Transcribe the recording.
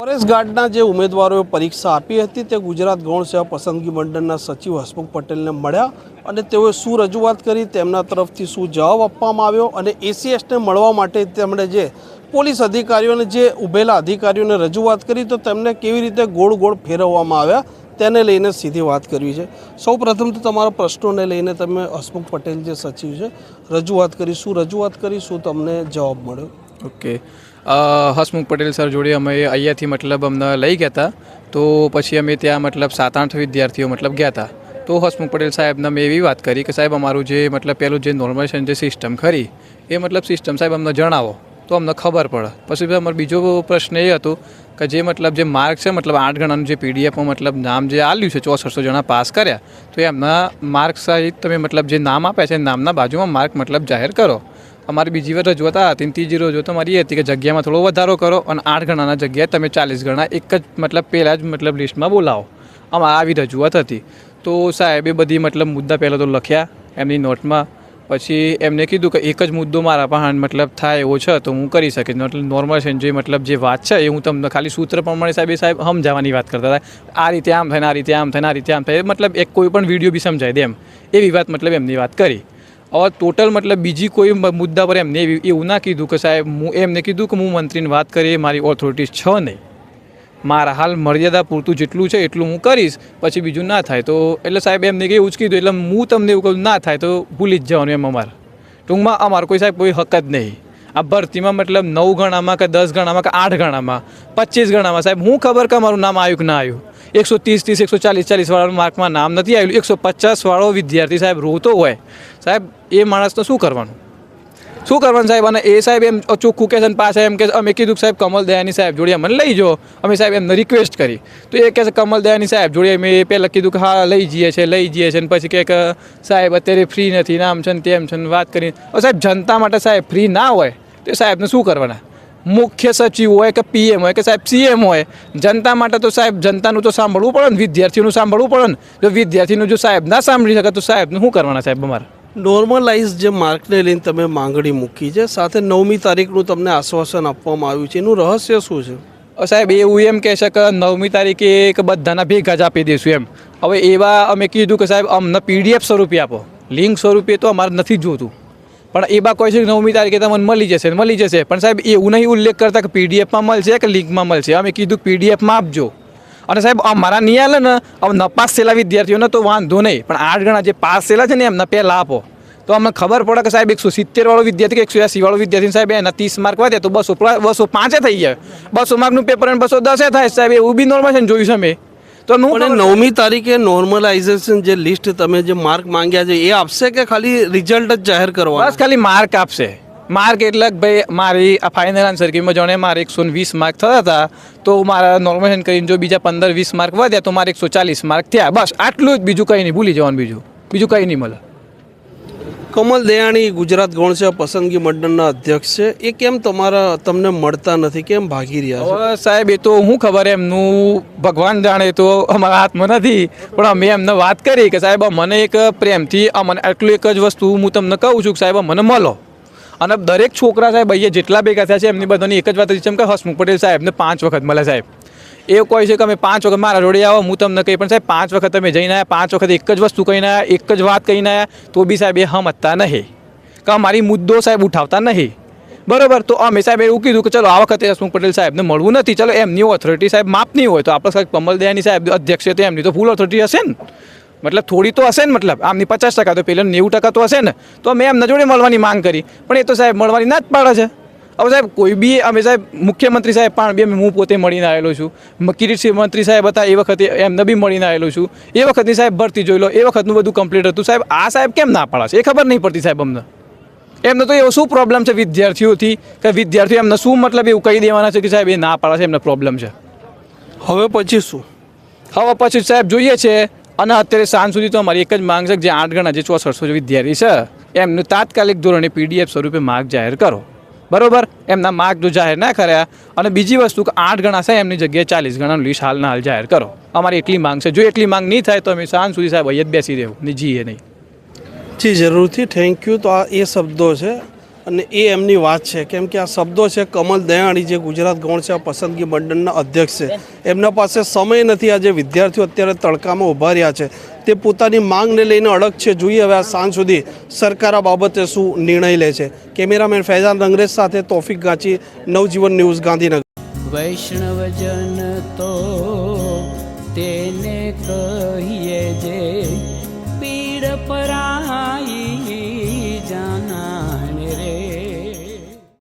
Forest ગાર્ડના જે ઉમેદવારોએ પરીક્ષા આપી હતી તે ગુજરાત ગૌણ સેવા પસંદગી મંડળના સચિવ હસમુખ પટેલને મળ્યા અને તેઓએ શું રજૂઆત કરી તેમના તરફથી શું જવાબ આપવામાં આવ્યો અને એસીએસને મળવા માટે તેમણે જે પોલીસ અધિકારીઓને જે ઉભેલા અધિકારીઓને રજૂઆત કરી તો તેમને કેવી રીતે ગોળ ગોળ ફેરવવામાં આવ્યા તેને લઈને સીધી વાત કરવી છે. સૌ પ્રથમ તો તમારા પ્રશ્નોને લઈને તમે હસમુખ પટેલ જે સચિવ છે રજૂઆત કરી, શું રજૂઆત કરી, શું તમને જવાબ મળ્યો? ઓકે હસમુખ પટેલ સર જોડે અમે અહીંયાથી મતલબ અમને લઈ ગયા હતા. તો પછી અમે ત્યાં મતલબ સાત આઠ વિદ્યાર્થીઓ મતલબ ગયા હતા. તો હસમુખ પટેલ સાહેબને મેં એવી વાત કરી કે સાહેબ અમારું જે મતલબ પહેલું જે નોર્મલાઇઝેશન જે સિસ્ટમ ખરી, એ મતલબ સિસ્ટમ સાહેબ અમને જણાવો, તો અમને ખબર પડે. પછી અમારો બીજો પ્રશ્ન એ હતો કે જે મતલબ જે માર્ક છે, મતલબ આઠ ગણાનું જે પીડીએફમાં મતલબ નામ જે આલ્યું છે, ચોસઠસો જણા પાસ કર્યા, તો એમના માર્ક સહિત તમે મતલબ જે નામ આપ્યા છે નામના બાજુમાં માર્ક મતલબ જાહેર કરો. અમારી બીજી રજૂઆત આ હતી ત્રીજી રજૂઆત અમારી એ હતી કે જગ્યામાં થોડો વધારો કરો અને આઠ ગણાના જગ્યાએ તમે ચાલીસ ગણા એક જ મતલબ પહેલાં જ મતલબ લિસ્ટમાં બોલાવો. આમાં આવી રજૂઆત હતી. તો સાહેબે બધી મતલબ મુદ્દા પહેલાં તો લખ્યા, એમની નોટમાં. પછી એમને કીધું કે એક જ મુદ્દો મારા પાસે મતલબ થાય એવો છે, તો હું કરી શકીશ. મતલબ નોર્મલ છે જે મતલબ જે વાત છે એ હું તમને ખાલી સૂત્ર પ્રમાણે સાહેબ એ સાહેબ સમજાવવાની વાત કરતા હતા. આ રીતે આમ થાય આ રીતે આમ થાય આ રીતે આમ થાય. મતલબ એક કોઈ પણ વીડિયો બી સમજાય દે એમ. એવી વાત મતલબ એમની વાત કરી. હવે ટોટલ મતલબ બીજી કોઈ મુદ્દા પર એમને એવી- ના કીધું કે સાહેબ, હું એમને કીધું કે હું મંત્રીની વાત કરી, મારી ઓથોરિટીઝ છે નહીં. મારા હાલ મર્યાદા પૂરતું જેટલું છે એટલું હું કરીશ, પછી બીજું ના થાય. તો એટલે સાહેબ એમને કે એવું જ કીધું, એટલે હું તમને એવું કહું, ના થાય તો ભૂલી જ જવાનું એમ અમારે. ટૂંકમાં અમારો કોઈ સાહેબ કોઈ હક જ નહીં. આ ભરતીમાં મતલબ નવ ગણામાં કે દસ ગણામાં કે આઠ ગણામાં, પચીસ ગણામાં, સાહેબ હું ખબર કે મારું નામ આવ્યું કે ના આવ્યું એકસો ત્રીસ ત્રીસ, એકસો ચાલીસ ચાલીસ વાળા માર્કમાં નામ નથી આવેલું. એકસો પચાસ વાળો વિદ્યાર્થી સાહેબ રોતો હોય. સાહેબ, એ માણસને શું કરવાનું? શું કરવાનું સાહેબ? અને એ સાહેબ એમ ચોખ્ખું કે છે પાછા એમ કે અમે કીધું સાહેબ કમલ દયાની સાહેબ જોડે મને લઈ જો અમે સાહેબ એમને રિક્વેસ્ટ કરી. તો એ કહે છે, કમલ દયાની સાહેબ જોડે મેં પહેલાં કીધું કે, હા, લઈ જઈએ છે, લઈ જઈએ છે. અને પછી કહે કે, સાહેબ, અત્યારે ફ્રી નથી, નામ છે ને તેમ છે ને વાત કરી સાહેબ, જનતા માટે સાહેબ ફ્રી ના હોય, તો સાહેબને શું કરવાના? મુખ્ય સચિવ હોય કે પીએમ હોય કે સાહેબ સીએમ હોય જનતા માટે તો સાહેબ જનતાનું તો સાંભળવું પડે ને વિદ્યાર્થીનું સાંભળવું પડે ને. જો વિદ્યાર્થીનું જો સાહેબ ના સાંભળી શકે તો સાહેબનું શું કરવાના સાહેબ અમારે? નોર્મલાઇઝ જે માર્કને લઈને તમે માંગણી મૂકી છે સાથે નવમી તારીખનું તમને આશ્વાસન આપવામાં આવ્યું છે. એનું રહસ્ય શું છે? સાહેબ એવું એમ કહે છે કે નવમી તારીખે એક બધાના ભેગા જ આપી દઈશું એમ. હવે એવા અમે કીધું કે સાહેબ અમને પીડીએફ સ્વરૂપે આપો. લિંક સ્વરૂપે તો અમારે નથી જોતું. પણ એ બા કહે છે કે નવમી તારીખે તમને મળી જશે મળી જશે. પણ સાહેબ એવું નહીં ઉલ્લેખ કરતા કે પીડીએફમાં મળશે કે લિંકમાં મળશે. અમે કીધું પીડીએફમાં આપજો. અને સાહેબ મારા નહીં આલે ને હવે નપાસ થયેલા વિદ્યાર્થીઓને તો વાંધો નહીં. પણ આઠ ગણા જે પાસ થયેલા છે ને, એમને પહેલાં આપો. તો અમને ખબર પડે કે સાહેબ, એકસો સિત્તેર વાળો વિદ્યાર્થી કે એકસો એસીવાળો વિદ્યાર્થી સાહેબ, એના ત્રીસ માર્ક વધે તો બસો બસો પાંચે થઈ જાય. બસો માર્કનું પેપર અને બસો દસે થાય. સાહેબ, એવું બી નોર્મલ છે ને, જોયું છે મેં તો પણ નવમી તારીખે નોર્મલાઇઝેશન જે લિસ્ટ તમે જે માર્ક માંગ્યા છે એ આપશે કે ખાલી રિઝલ્ટ જ જાહેર કરવા બસ ખાલી માર્ક આપશે. માર્ક એટલે ભાઈ મારી આ ફાઇનલ આન્સર કે જાણે મારે એકસો વીસ માર્ક થયા હતા તો મારા નોર્મલાઇઝેશન કરીને જો બીજા પંદર વીસ માર્ક વધ્યા તો મારે એકસો ચાલીસ માર્ક થયા. બસ આટલું જ. બીજું કંઈ નહીં. ભૂલી જવાનું બીજું. બીજું કંઈ નહીં મળે. કમલ દયાણી ગુજરાત ગૌણ સેવા પસંદગી મંડળના અધ્યક્ષ છે. એ કેમ તમારા તમને મળતા નથી? કેમ ભાગી રહ્યા છે? સાહેબ, એ તો હું ખબર એમનું ભગવાન જાણે તો અમારા હાથમાં નથી. પણ અમે એમને વાત કરી કે સાહેબ, મને એક પ્રેમથી મને આટલું એક જ વસ્તુ હું તમને કહું છું કે સાહેબ, મને મળો. અને દરેક છોકરા સાહેબ અહીંયા જેટલા ભેગા થયા છે, એમની બધાની એક જ વાત છે કે હસમુખ પટેલ સાહેબને પાંચ વખત મળે સાહેબ. એ કહે છે કે અમે પાંચ વખત મારા જોડે આવો, હું તમને કહી પણ સાહેબ, પાંચ વખત તમે જઈને આવ્યા પાંચ વખત એક જ વસ્તુ કહીને આવ્યા એક જ વાત કહીને આવ્યા તો બી સાહેબ એ હમતતા નહીં. કે મારી મુદ્દો સાહેબ ઉઠાવતા નહીં. બરાબર, તો અમે સાહેબ એવું કીધું કે ચલો આ વખતે હસમુખ પટેલ સાહેબને મળવું નથી, ચલો એમની ઓથોરિટી સાહેબ માપની હોય, તો આપણે સાહેબ કમલ દયાની સાહેબ અધ્યક્ષ તો એમની તો ફૂલ ઓથોરિટી હશે ને. મતલબ થોડી તો હશે ને, મતલબ આમની પચાસ ટકા તો પેલા નેવું ટકા તો હશે ને. તો અમે એમના જોડે મળવાની માંગ કરી. પણ એ તો સાહેબ મળવાની ના જ પાડે છે. હવે સાહેબ કોઈ બી અમે સાહેબ મુખ્યમંત્રી સાહેબ પણ બી હું પોતે મળીને આવેલો છું. કિરીટસિંહ મંત્રી સાહેબ હતા એ વખતે એમને બી મળીને આવેલો છું. એ વખતની સાહેબ ભરતી જોઈ લો એ વખતનું બધું કમ્પ્લીટ હતું. સાહેબ આ સાહેબ કેમ ના પાડે છે? એ ખબર નહીં પડતી સાહેબ અમને. એમને તો એવો શું પ્રોબ્લેમ છે વિદ્યાર્થીઓથી? કે વિદ્યાર્થીઓ એમને શું મતલબ એવું કહી દેવાના છે કે સાહેબ એ ના પાડે છે એમને પ્રોબ્લેમ છે? હવે પછી શું? હવે પછી સાહેબ જોઈએ છે અને અત્યારે સાંજ સુધી તો અમારી એક જ માંગ છે કે જે આઠ ગણા જે ચોસઠસો જે વિદ્યાર્થી છે એમને તાત્કાલિક ધોરણે પીડીએફ સ્વરૂપે માર્ગ જાહેર કરો. બરોબર? એમના માર્ક તો જાહેર ના કર્યા અને બીજી વસ્તુ કે આઠ ગણા છે, એમની જગ્યાએ ચાલીસ ગણાનું લિસ્ટ હાલના હાલ જાહેર કરો. અમારી એટલી માંગ છે. જો એટલી માંગ નહીં થાય તો અમે સાંજ સુધી સાહેબ અહીંયા જ બેસી રહેવું. ને જીએ નહીં. જી, જરૂરથી. થેન્ક યુ તો આ એ શબ્દો છે અને એ એમની વાત છે. કેમ કે આ શબ્દો છે કમલ દયાણી, જે ગુજરાત ગૌણ સેવા પસંદગી મંડળના અધ્યક્ષ છે. એમના પાસે સમય નથી. આજે વિદ્યાર્થીઓ અત્યારે તડકામાં ઊભા રહ્યા છે. તે પોતાની માંગને લઈને અડગ છે. જોઈએ હવે આ સાંજ સુધી સરકાર આ બાબતે શું નિર્ણય લે છે. કેમેરામેન ફૈઝાન રંગરેજ સાથે તોફિક ગાંચી, નવજીવન ન્યૂઝ, ગાંધીનગર. વૈષ્ણવજન તો તેને કહીએ જે